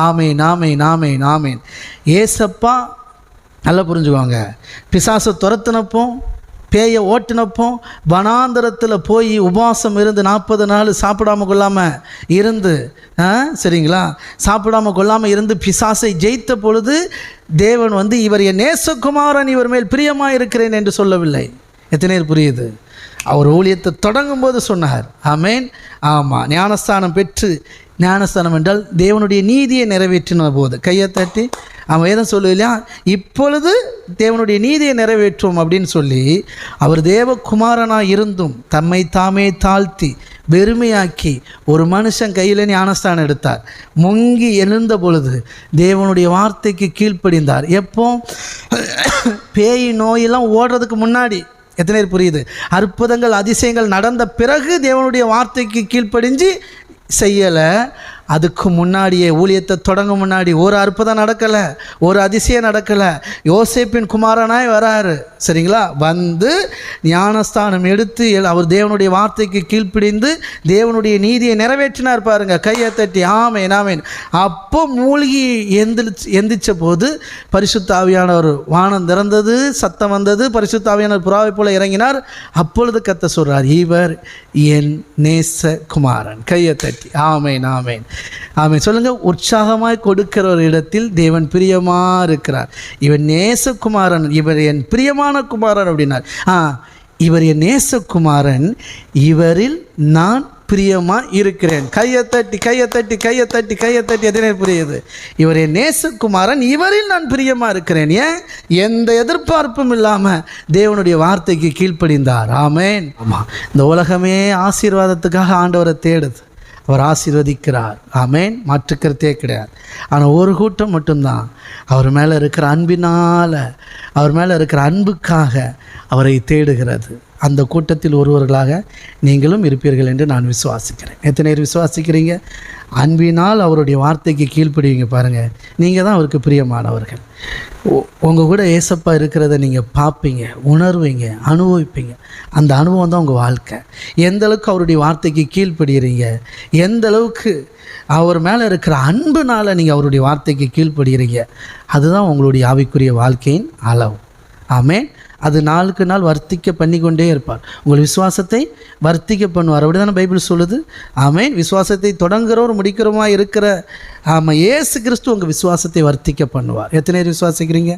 ஆமேன் ஆமேன் ஆமேன் ஆமேன். ஏசப்பா நல்லா புரிஞ்சுக்குவாங்க பிசாசை துரத்தினப்போ பேயை ஓட்டினப்போ வனாந்தரத்தில் போய் உபவாசம் இருந்து நாற்பது நாள் சாப்பிடாம கொள்ளாமல் இருந்து ஆ, சரிங்களா? சாப்பிடாம கொள்ளாமல் இருந்து பிசாசை ஜெயித்த பொழுது தேவன் வந்து இவர் என் நேசகுமாரன் இவர் மேல் பிரியமாக இருக்கிறேன் என்று சொல்லவில்லை. எத்தனை புரியுது? அவர் ஊழியத்தை தொடங்கும் போது சொன்னார். ஆமேன் ஆமாம் ஞானஸ்தானம் பெற்று ஞானஸ்தானம் என்றால் தேவனுடைய நீதியை நிறைவேற்றின போது. கையை தட்டி அவன் வேதம் சொல்லலையா இப்பொழுது தேவனுடைய நீதியை நிறைவேற்றும் அப்படின்னு சொல்லி அவர் தேவகுமாரனாக இருந்தும் தம்மை தாமே தாழ்த்தி வெறுமையாக்கி ஒரு மனுஷன் கையில் ஞானஸ்தானம் எடுத்தார். முங்கி எழுந்த பொழுது தேவனுடைய வார்த்தைக்கு கீழ்ப்படிந்தார். எப்போ? பேய் நோயெல்லாம் ஓடுறதுக்கு முன்னாடி. எத்தனை பேர் புரியுது? அற்புதங்கள் அதிசயங்கள் நடந்த பிறகு தேவனுடைய வார்த்தைக்கு கீழ்ப்படிஞ்சு செய்யலை. அதுக்கு முன்னாடியே ஊழியத்தை தொடங்க முன்னாடி ஒரு அற்புதம் நடக்கலை ஒரு அதிசயம் நடக்கலை. யோசேப்பின் குமாரனாய் வராரு. சரிங்களா? வந்து ஞானஸ்தானம் எடுத்து எல்- அவர் தேவனுடைய வார்த்தைக்கு கீழ்ப்பிடிந்து தேவனுடைய நீதியை நிறைவேற்றினார் பாருங்க. கையை தட்டி ஆமேன் ஆமேன். அப்போ மூழ்கி எந்திரிச்சு எந்திரிச்ச போது பரிசுத்தாவியானவர் வானம் திறந்தது சத்தம் வந்தது. பரிசுத்தாவியானவர் புறாவை போல இறங்கினார். அப்பொழுது கத்த சொல்றார் இவர் என் நேச குமாரன் கையை தட்டி ஆமேன் ஆமேன். ஆமாம் சொல்லுங்க உற்சாகமாய் கொடுக்கிற ஒரு இடத்தில் தேவன் பிரியமா இருக்கிறார். இவன் நேசகுமாரன் இவர் என் பிரியமான குமாரன் அப்படின்னார். ஆ இவர் என் நேசகுமாரன் இவரில் நான் பிரியமா இருக்கிறேன். கையை தட்டி கையை தட்டி கையை தட்டி கையை தட்டி எதனே புரியுது? இவர் என் நேசகுமாரன் இவரில் நான் பிரியமா இருக்கிறேன். ஏன்? எந்த எதிர்பார்ப்பும் இல்லாமல் தேவனுடைய வார்த்தைக்கு கீழ்ப்படிந்தார். ஆமேன். ஆமாம் இந்த உலகமே ஆசீர்வாதத்துக்காக ஆண்டவரை தேடுது. அவர் ஆசீர்வதிக்கிறார். ஆமேன். மாற்றுக்கிறதே கிடையாது. ஆனால் ஒரு கூட்டம் மட்டும்தான். அவர் மேலே இருக்கிற அன்பினால் அவர் மேலே இருக்கிற அன்புக்காக அவரை தேடுகிறது. அந்த கூட்டத்தில் ஒருவர்களாக நீங்களும் இருப்பீர்கள் என்று நான் விசுவாசிக்கிறேன். எத்தனை பேர் விசுவாசிக்கிறீங்க? அன்பினால் அவருடைய வார்த்தைக்கு கீழ்ப்படுவீங்க பாருங்கள் நீங்கள் தான் அவருக்கு பிரியமானவர்கள். உங்கள் கூட ஏசப்பா இருக்கிறத நீங்கள் பார்ப்பீங்க உணர்வீங்க அனுபவிப்பீங்க. அந்த அனுபவம் தான் உங்கள் வாழ்க்கை. எந்த அளவுக்கு அவருடைய வார்த்தைக்கு கீழ்ப்படுகிறீங்க எந்த அளவுக்கு அவர் மேலே இருக்கிற அன்புனால் நீங்கள் அவருடைய வார்த்தைக்கு கீழ்ப்படுகிறீங்க அதுதான் உங்களுடைய ஆவிக்குரிய வாழ்க்கையின் அளவு. ஆமேன். அது நாளுக்கு நாள் வர்த்திக்க பண்ணி கொண்டே இருப்பார். உங்கள் விசுவாசத்தை வர்த்திக்க பண்ணுவார். அப்படி தானே பைபிள் சொல்லுது? ஆமென். விசுவாசத்தை தொடங்குறவர் முடிக்கிறோமா இருக்கிற ஆமாம் ஏசு கிறிஸ்து உங்கள் விசுவாசத்தை வர்த்திக்க பண்ணுவார். எத்தனை பேர் விசுவாசிக்கிறீங்க?